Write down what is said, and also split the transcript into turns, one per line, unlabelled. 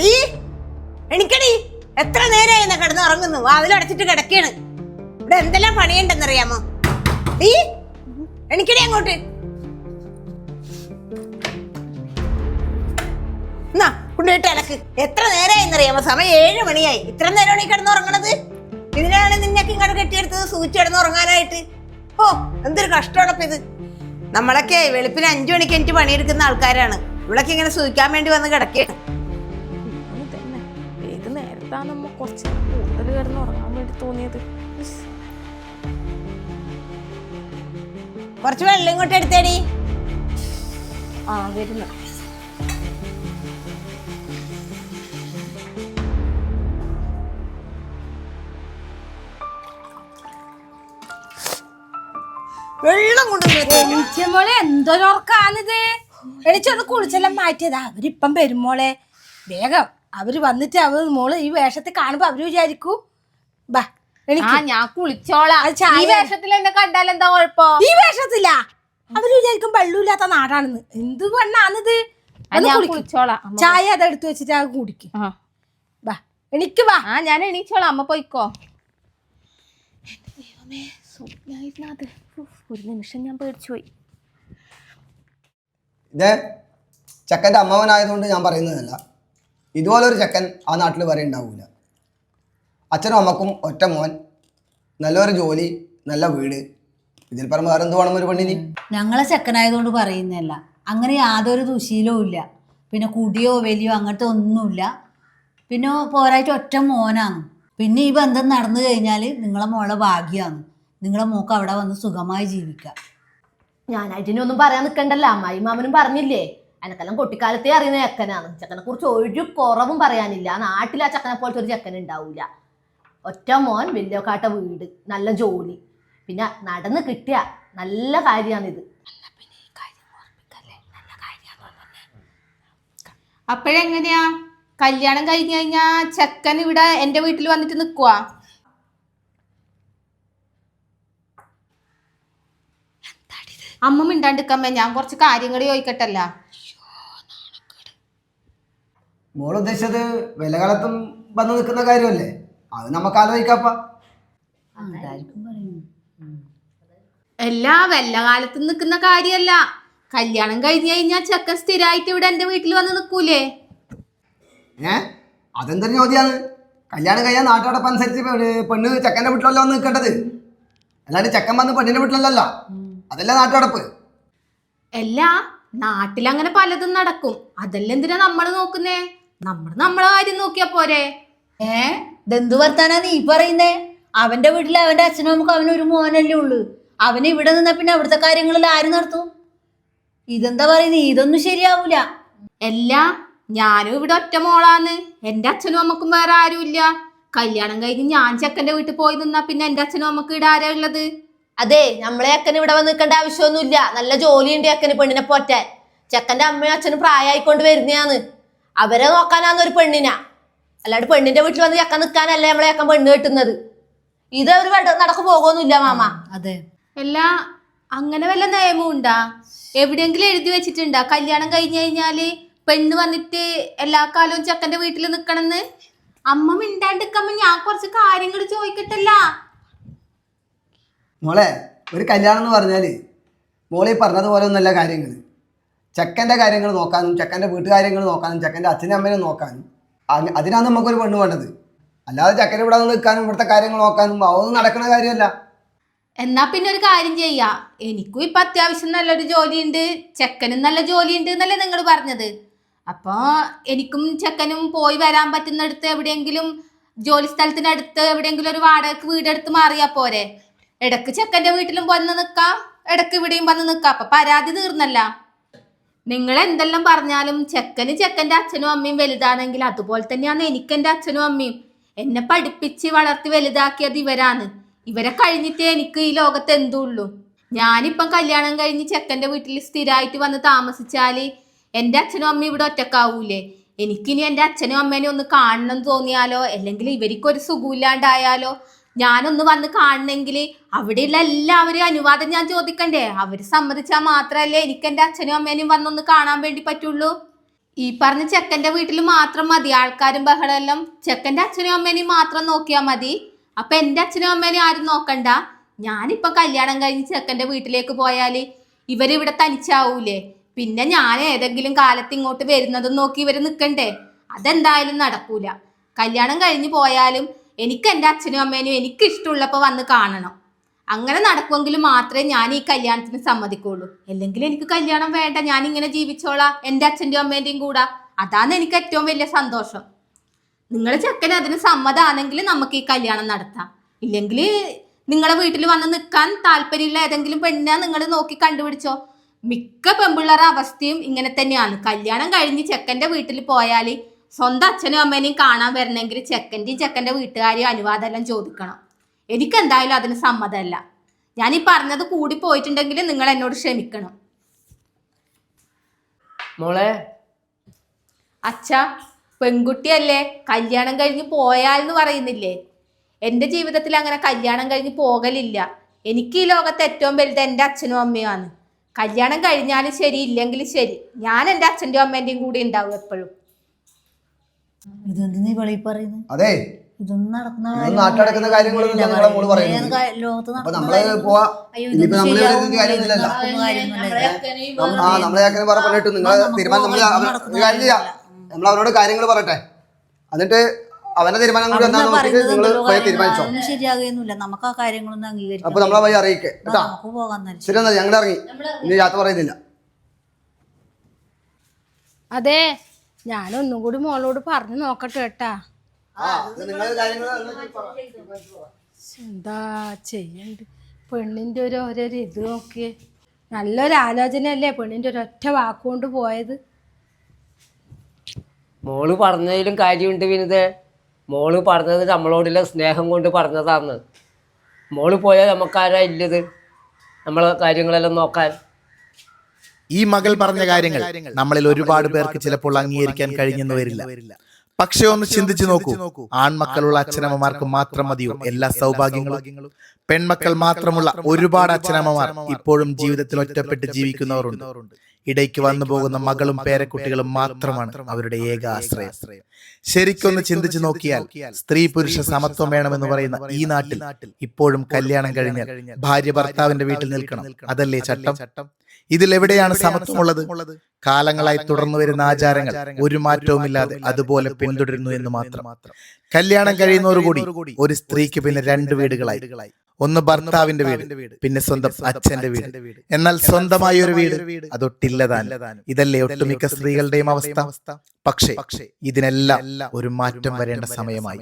D എണിക്കടി. എത്ര നേരമായി എന്നാ കിടന്ന് ഉറങ്ങുന്നു? വാതിലടച്ചിട്ട് കിടക്കാണ് ഇവിടെ എന്തെല്ലാം പണിയുണ്ടെന്നറിയാമോ? ഈ എണിക്കടി അങ്ങോട്ട്. എന്നാ കൊണ്ടുപോയിട്ട് അലക്ക്. എത്ര നേരമായി എന്നറിയാമോ സമയം ഏഴ് മണിയായി. ഇത്ര നേരമാണ് ഈ കിടന്ന് ഉറങ്ങണത്? ഇതിനാണ് നിന്നൊക്കെ ഇങ്ങോട്ട് കെട്ടിയെടുത്തത് സൂചിച്ച് കിടന്ന് ഉറങ്ങാനായിട്ട്. ഓ എന്തൊരു കഷ്ടമാണപ്പ ഇത്. നമ്മളൊക്കെ വെളുപ്പിന് അഞ്ചു മണിക്ക് എനിക്ക് പണിയെടുക്കുന്ന ആൾക്കാരാണ്. ഇവിടൊക്കെ ഇങ്ങനെ സൂചിക്കാൻ വേണ്ടി വന്ന് കിടക്കുകയാണ്
ഏത് നമ്മൾ നമ്മ കുറച്ച് കൂടുതൽ കിടന്ന് ഉറങ്ങാൻ വേണ്ടി തോന്നിയത്.
കുറച്ച് വെള്ളം ഇങ്ങോട്ട് എടുത്തേടി.
ആ വരുന്നു.
വെള്ളം കൊണ്ടുവന്നു
മോളെ എന്തൊരു ഉറക്കാണിത്? എണിച്ചൊന്ന് കുളിച്ചെല്ലാം മാറ്റിയതാ. അവരിപ്പം വരും മോളെ. വേഗം. അവർ വന്നിട്ട് അവർ മോൾ ഈ വേഷത്തിൽ കാണുമ്പോ അവർ വിചാരിക്കൂ. ബാ
ആ
എനിക്ക്
ഞാൻ കുളിച്ചോളാം.
അത് ചായ-
ഈ വേഷത്തിൽ എന്നെ കണ്ടാൽ എന്താ കുഴപ്പോ?
ഈ വേഷത്തില്ല അവർ വിചാരിക്കും വെള്ളമില്ലാത്ത നാടാണെന്ന്. എന്ത് പെണ്ണാണിത്?
ആ,
അത്
ഞാൻ
കുളിക്ക്.
കുളിച്ചോളാം. അമ്മ
ചായ അതെടുത്ത് വെച്ചിട്ട് അത് കുടിക്കും.
ആ.
ബാ എനിക്ക് ബാ.
ആ ഞാൻ എണീച്ചോളാം. അമ്മ പോയിക്കോ. ദൈവമേ ഉഫ്, ഒരു നിമിഷം ഞാൻ പേടിച്ചു പോയി.
ഇത് ചെക്കന്റെ അമ്മാവനായതുകൊണ്ട് ഞാൻ പറയുന്നതല്ല. ഇതുപോലൊരു ചെക്കൻ ആ നാട്ടിൽ വരെ ഉണ്ടാവില്ല അച്ഛനും അമ്മക്കും ഒറ്റ മോൻ നല്ലൊരു ജോലി നല്ല വീട്. ഇതിൽ പരം വേറെ എന്ത് വേണം ഒരു പെണ്ണിന്?
ഞങ്ങളെ ചെക്കനായതുകൊണ്ട് പറയുന്നതല്ല. അങ്ങനെ യാതൊരു ദുശീലവും ഇല്ല. പിന്നെ കുടിയോ വലിയോ അങ്ങനത്തെ ഒന്നുമില്ല. പിന്നെ പോരായിട്ട് ഒറ്റ മോനാണ്. പിന്നെ ഈ ബന്ധം നടന്നു കഴിഞ്ഞാൽ നിങ്ങളെ മോളെ ഭാഗ്യമാണ് നിങ്ങളെ മോക്ക് അവിടെ വന്ന് സുഖമായി ജീവിക്കാം.
ഞാനായിട്ടിനൊന്നും പറയാൻ നിൽക്കണ്ടല്ലോ അമ്മായി മാമനും പറഞ്ഞില്ലേ? എനക്കെല്ലാം കുട്ടിക്കാലത്തെ അറിയുന്ന ചെക്കനാണ്. ചെക്കനെ കുറിച്ച് ഒരു കുറവും പറയാനില്ല. നാട്ടിൽ ആ ചെക്കനെ പോലത്തെ ഒരു ചെക്കൻ ഉണ്ടാവില്ല ഒറ്റ മോൻ വെല്ലോക്കാട്ട വീട് നല്ല ജോലി. പിന്നെ നടന്ന് കിട്ടിയ നല്ല കാര്യമാണിത്
അപ്പോഴെങ്ങനെയാ? കല്യാണം കഴിഞ്ഞു കഴിഞ്ഞാ ചെക്കൻ ഇവിടെ എന്റെ വീട്ടിൽ വന്നിട്ട് നിക്കുവാ? അമ്മ മിണ്ടാണ്ടിക്കമ്മ ഞാൻ കുറച്ച് കാര്യങ്ങൾ ചോദിക്കട്ടല്ല.
മോൾ ഉദ്ദേശിച്ചത് വിലകാലത്തും വന്നു നിൽക്കുന്ന കാര്യമല്ലേ? അത് നമുക്ക് ആലോചിക്കാപ്പ.
എല്ലാ വല്ല കാലത്ത് നിൽക്കുന്ന കാര്യല്ല കല്യാണം കഴിഞ്ഞു കഴിഞ്ഞാൽ ചെക്കൻ സ്ഥിരമായിട്ട് ഇവിടെ എന്റെ വീട്ടിൽ വന്ന് നിൽക്കൂലേ?
ഏ? അതെന്തൊരു ചോദ്യമാണ്? കല്യാണം കഴിഞ്ഞാൽ നാട്ടോടൊപ്പം അനുസരിച്ച് പെണ്ണ് ചെക്കന്റെ വീട്ടിലല്ല വന്ന് നിൽക്കേണ്ടത്? അല്ലാണ്ട് ചെക്കൻ വന്ന് പെണ്ണിന്റെ വീട്ടിലല്ലല്ലോ. അതല്ല നാട്ടോടപ്പ്?
എല്ലാ നാട്ടിലങ്ങനെ പലതും നടക്കും. അതല്ല എന്തിനാ നമ്മൾ നോക്കുന്നേ? നമ്മൾ നമ്മളെ കാര്യം നോക്കിയാ പോരെ.
ഏ? ഇതെന്ത് വർത്താനാ നീ പറയുന്നേ? അവന്റെ വീട്ടിൽ അവന്റെ അച്ഛനും നമുക്ക് അവനൊരു മോനല്ലേ ഉള്ളു. അവന് ഇവിടെ നിന്നാ പിന്നെ അവിടുത്തെ കാര്യങ്ങളിൽ ആര് നടത്തും? ഇതെന്താ പറയുന്നത് ഇതൊന്നും ശരിയാവൂല.
എല്ലാ ഞാനും ഇവിടെ ഒറ്റ മോളാന്ന് എന്റെ അച്ഛനും അമ്മക്കും വേറെ ആരുമില്ല. കല്യാണം കഴിഞ്ഞ് ഞാൻ ചെക്കന്റെ വീട്ടിൽ പോയി നിന്നാ പിന്നെ എന്റെ അച്ഛനും അമ്മയ്ക്ക് ഇവിടെ ആരാ ഉള്ളത്?
അതെ നമ്മളെ അക്കന് ഇവിടെ വന്ന് നിൽക്കേണ്ട ആവശ്യമൊന്നുമില്ല. നല്ല ജോലിയുണ്ട് അക്കന് പെണ്ണിനെ പോറ്റാൻ. ചെക്കന്റെ അമ്മയും അച്ഛനും പ്രായമായിക്കൊണ്ട് വരുന്നതാണ്. അവരെ നോക്കാനാന്ന് ഒരു പെണ്ണിനാ. അല്ലാണ്ട് പെണ്ണിന്റെ വീട്ടിൽ വന്ന് ചക്ക നിൽക്കാനല്ല നമ്മളെ ചെക്കൻ പെണ്ണ് കെട്ടുന്നത്. ഇത് ഒരു നടക്കു പോകുന്നില്ല മാമ.
അതെ.
എല്ലാ അങ്ങനെ വല്ല നിയമവും ഉണ്ടാ? എവിടെയെങ്കിലും എഴുതി വെച്ചിട്ടുണ്ടാ? കല്യാണം കഴിഞ്ഞു കഴിഞ്ഞാൽ പെണ്ണ് വന്നിട്ട് എല്ലാ കാലവും ചെക്കന്റെ വീട്ടിൽ നിക്കണെന്ന്? അമ്മ മിണ്ടാണ്ടിക്കമ്മ ഞാൻ കുറച്ച് കാര്യങ്ങൾ ചോദിക്കട്ടല്ല.
മോളെ ഒരു കല്യാണം എന്ന് പറഞ്ഞാൽ മോളെ പറഞ്ഞതുപോലെ ഒന്നല്ല കാര്യങ്ങൾ ചെക്കന്റെ കാര്യങ്ങൾ നോക്കാനും ചെക്കന്റെ വീട്ടുകാര്യങ്ങൾ നോക്കാനും ചെക്കന്റെ അച്ഛനും അമ്മേനെ നോക്കാനും. അതിനാണ് നമുക്കൊരു പെണ്ണ് വേണ്ടത്. അല്ലാതെ ചെക്കൻ ഇവിടെ നിൽക്കാനും ഇവിടുത്തെ കാര്യങ്ങൾ നോക്കാനും അതൊന്നും നടക്കുന്ന കാര്യമല്ല.
എന്നാ പിന്നെ ഒരു കാര്യം ചെയ്യാ. എനിക്കും ഇപ്പൊ അത്യാവശ്യം നല്ലൊരു ജോലിയുണ്ട്. ചെക്കനും നല്ല ജോലിയുണ്ട് എന്നല്ലേ നിങ്ങൾ പറഞ്ഞത്. അപ്പൊ എനിക്കും ചെക്കനും പോയി വരാൻ പറ്റുന്നിടത്ത് എവിടെയെങ്കിലും ജോലി സ്ഥലത്തിനടുത്ത് എവിടെയെങ്കിലും ഒരു വാടക വീടെടുത്ത് മാറിയാ പോരെ. ഇടയ്ക്ക് ചെക്കന്റെ വീട്ടിലും വന്ന് നിക്കാം ഇടയ്ക്ക് ഇവിടെയും വന്ന് നിക്കാം. അപ്പൊ പരാതി തീർന്നല്ല. നിങ്ങൾ എന്തെല്ലാം പറഞ്ഞാലും ചെക്കന് ചെക്കന്റെ അച്ഛനും അമ്മയും വലുതാണെങ്കിൽ അതുപോലെ തന്നെയാണ് എനിക്ക് എന്റെ അച്ഛനും അമ്മയും. എന്നെ പഠിപ്പിച്ച് വളർത്തി വലുതാക്കിയത് ഇവരാണ്. ഇവരെ കഴിഞ്ഞിട്ടേ എനിക്ക് ഈ ലോകത്ത് എന്തുള്ളൂ. ഞാനിപ്പം കല്യാണം കഴിഞ്ഞ് ചെക്കന്റെ വീട്ടിൽ സ്ഥിരമായിട്ട് വന്ന് താമസിച്ചാൽ എന്റെ അച്ഛനും അമ്മയും ഇവിടെ ഒറ്റക്കാവൂലേ? എനിക്കിനി എന്റെ അച്ഛനും അമ്മേനെ ഒന്ന് കാണണം തോന്നിയാലോ? അല്ലെങ്കിൽ ഇവർക്കൊരു സുഖമില്ലാണ്ടായാലോ? ഞാനൊന്ന് വന്ന് കാണണമെങ്കിൽ അവിടെയുള്ള എല്ലാവരും അനുവാദം ഞാൻ ചോദിക്കണ്ടേ? അവർ സമ്മതിച്ചാൽ മാത്രമല്ലേ എനിക്ക് എന്റെ അച്ഛനും അമ്മേനും വന്നൊന്ന് കാണാൻ വേണ്ടി പറ്റുള്ളൂ. ഈ പറഞ്ഞ ചെക്കന്റെ വീട്ടിൽ മാത്രം മതി ആൾക്കാരും ബഹളമെല്ലാം ചെക്കന്റെ അച്ഛനും അമ്മേനെയും മാത്രം നോക്കിയാൽ മതി. അപ്പൊ എന്റെ അച്ഛനും അമ്മേനെയും ആരും നോക്കണ്ട. ഞാനിപ്പൊ കല്യാണം കഴിഞ്ഞ് ചെക്കന്റെ വീട്ടിലേക്ക് പോയാൽ ഇവരിവിടെ തനിച്ചാവൂലേ? പിന്നെ ഞാൻ ഏതെങ്കിലും കാലത്ത് ഇങ്ങോട്ട് വരുന്നതും നോക്കി ഇവർ നിൽക്കണ്ടേ അതെന്തായാലും നടക്കൂല. കല്യാണം കഴിഞ്ഞ് പോയാലും എനിക്ക് എന്റെ അച്ഛനും അമ്മേനും എനിക്ക് ഇഷ്ടമുള്ളപ്പോൾ വന്ന് കാണണം. അങ്ങനെ നടക്കുമെങ്കിൽ മാത്രമേ ഞാൻ ഈ കല്യാണത്തിന് സമ്മതിക്കുള്ളൂ. അല്ലെങ്കിൽ എനിക്ക് കല്യാണം വേണ്ട ഞാൻ ഇങ്ങനെ ജീവിച്ചോളാം എന്റെ അച്ഛന്റെയും അമ്മേന്റെയും കൂടെ. അതാണ് എനിക്ക് ഏറ്റവും വലിയ സന്തോഷം. നിങ്ങൾ ചെക്കൻ അതിന് സമ്മതമാണെങ്കിൽ നമുക്ക് ഈ കല്യാണം നടത്താം. ഇല്ലെങ്കിൽ നിങ്ങളെ വീട്ടിൽ വന്ന് നിൽക്കാൻ താല്പര്യമുള്ള ഏതെങ്കിലും പെണ്ണിനെ നിങ്ങൾ നോക്കി കണ്ടുപിടിച്ചോ. മിക്ക പെൺപിള്ളേരുടെ അവസ്ഥയും ഇങ്ങനെ തന്നെയാണ്. കല്യാണം കഴിഞ്ഞ് ചെക്കന്റെ വീട്ടിൽ പോയാൽ സ്വന്തം അച്ഛനും അമ്മേനെയും കാണാൻ വരണമെങ്കിൽ ചെക്കന്റെയും ചെക്കന്റെ വീട്ടുകാരെയും അനുവാദം എല്ലാം ചോദിക്കണം. എനിക്ക് എന്തായാലും അതിന് സമ്മതമല്ല. ഞാൻ ഈ പറഞ്ഞത് കൂടി പോയിട്ടുണ്ടെങ്കിൽ നിങ്ങൾ എന്നോട് ക്ഷമിക്കണം.
മോളെ.
അച്ഛ പെൺകുട്ടിയല്ലേ? കല്യാണം കഴിഞ്ഞ് പോയാൽ എന്ന് പറയുന്നില്ലേ? എന്റെ ജീവിതത്തിൽ അങ്ങനെ കല്യാണം കഴിഞ്ഞ് പോകലില്ല. എനിക്ക് ഈ ലോകത്ത് ഏറ്റവും വലുത് എന്റെ അച്ഛനും അമ്മയുമാണ്. കല്യാണം കഴിഞ്ഞാലും ശരി ഇല്ലെങ്കിലും ശരി. ഞാൻ എന്റെ അച്ഛന്റെയും അമ്മേന്റെയും കൂടെ ഉണ്ടാവും എപ്പോഴും.
ഇതെന്ത് നീ പറയുന്നത്
അതെ.
ഇതൊന്നും നടക്കുന്ന
കാര്യങ്ങളൊന്നും
മോൾ.
പറയുന്നത്. അപ്പൊ
നമ്മൾ
പോവാ. ഇനിയിപ്പോ നമ്മൾ
ശരിയാവൂല,
കാര്യമൊന്നുമില്ലല്ലോ.
ഇതൊന്നും നടക്കുന്ന കാര്യമൊന്നുമില്ല.
ആ നമ്മളെ ചേക്കന് പറ പറഞ്ഞിട്ട് നിങ്ങൾ
നമുക്ക്
തീരുമാനം നമ്മൾ
പോകാം,
അവ-
നടക്കുന്ന
ഒരു കാര്യം ചെയ്യാം. നമ്മൾ അവനോട് കാര്യങ്ങൾ പറയട്ടെ. എന്നിട്ട് അവന്റെ തീരുമാനം കൂടി എന്താണെന്ന് നോക്കിയിട്ട് നിങ്ങൾ പോയി തീരുമാനിച്ചോ.
ശരിയാകുന്നില്ല നമുക്ക് ആ കാര്യങ്ങളൊന്നും അംഗീകരിക്കാം
അപ്പൊ നമ്മളെ വഴി അറിയിക്കേ. കേട്ടാ?
പോകാൻ
ശരി എന്നാ ഞങ്ങൾ ഇറങ്ങി. ഇനി യാത്ര പറയുന്നില്ല.
അതെ. ഞാനൊന്നും കൂടി മോളോട് പറഞ്ഞു നോക്കട്ടെ കേട്ടാ എന്താ ചെയ്യണ്ട്? പെണ്ണിന്റെ ഒരു ഓരോരു ഇത് നോക്കിയേ. നല്ലൊരു ആലോചനയല്ലേ പെണ്ണിന്റെ ഒരൊറ്റ വാക്കുകൊണ്ട് പോയത്?
മോൾ പറഞ്ഞതിലും കാര്യമുണ്ട് വിനിതേ. മോൾ പറഞ്ഞത് നമ്മളോടുള്ള സ്നേഹം കൊണ്ട് പറഞ്ഞതാണ് മോൾ പോയാൽ നമുക്കാരാ ഇല്ലത്. നമ്മളെ കാര്യങ്ങളെല്ലാം നോക്കാൻ.
ഈ മകൾ പറഞ്ഞ കാര്യങ്ങൾ നമ്മളിൽ ഒരുപാട് പേർക്ക് ചിലപ്പോൾ അംഗീകരിക്കാൻ കഴിഞ്ഞെന്ന് വരില്ല. പക്ഷെ ഒന്ന് ചിന്തിച്ചു നോക്കൂ. ആൺമക്കളുള്ള അച്ഛനമ്മമാർക്ക് മാത്രം മതിയോ? എല്ലാ സൗഭാഗ്യങ്ങളും പെൺമക്കൾ മാത്രമുള്ള ഒരുപാട് അച്ഛനമ്മമാർ ഇപ്പോഴും ജീവിതത്തിൽ ഒറ്റപ്പെട്ട് ജീവിക്കുന്നവരുണ്ട്. ഇടയ്ക്ക് വന്നു പോകുന്ന മകളും പേരക്കുട്ടികളും മാത്രമാണ് അവരുടെ ഏക ആശ്രയം. ശരിക്കൊന്ന് ചിന്തിച്ചു നോക്കിയാൽ സ്ത്രീ പുരുഷ സമത്വം വേണമെന്ന് പറയുന്ന ഈ നാട്ടിൽ ഇപ്പോഴും കല്യാണം കഴിഞ്ഞ ഭാര്യ ഭർത്താവിന്റെ വീട്ടിൽ നിൽക്കണം. അതല്ലേ ചട്ടം? ഇതിൽ എവിടെയാണ് സമത്വമുള്ളത്? കാലങ്ങളായി തുടർന്നു വരുന്ന ആചാരങ്ങൾ. ഒരു മാറ്റവുമില്ലാതെ അതുപോലെ പിന്തുടരുന്നു എന്ന് മാത്രം. കല്യാണം കഴിയുന്നവരുകൂടി ഒരു സ്ത്രീക്ക് പിന്നെ രണ്ട് വീടുകളായി. ഒന്ന് ഭർത്താവിന്റെ വീട് പിന്നെ സ്വന്തം അച്ഛന്റെ വീട്. എന്നാൽ സ്വന്തമായ ഒരു വീട് അതൊട്ടില്ലതാണ് ഇതല്ലേ ഒട്ടുമിക്ക സ്ത്രീകളുടെയും അവസ്ഥ? പക്ഷേ ഇതിനെല്ലാം ഒരു മാറ്റം വരേണ്ട സമയമായി.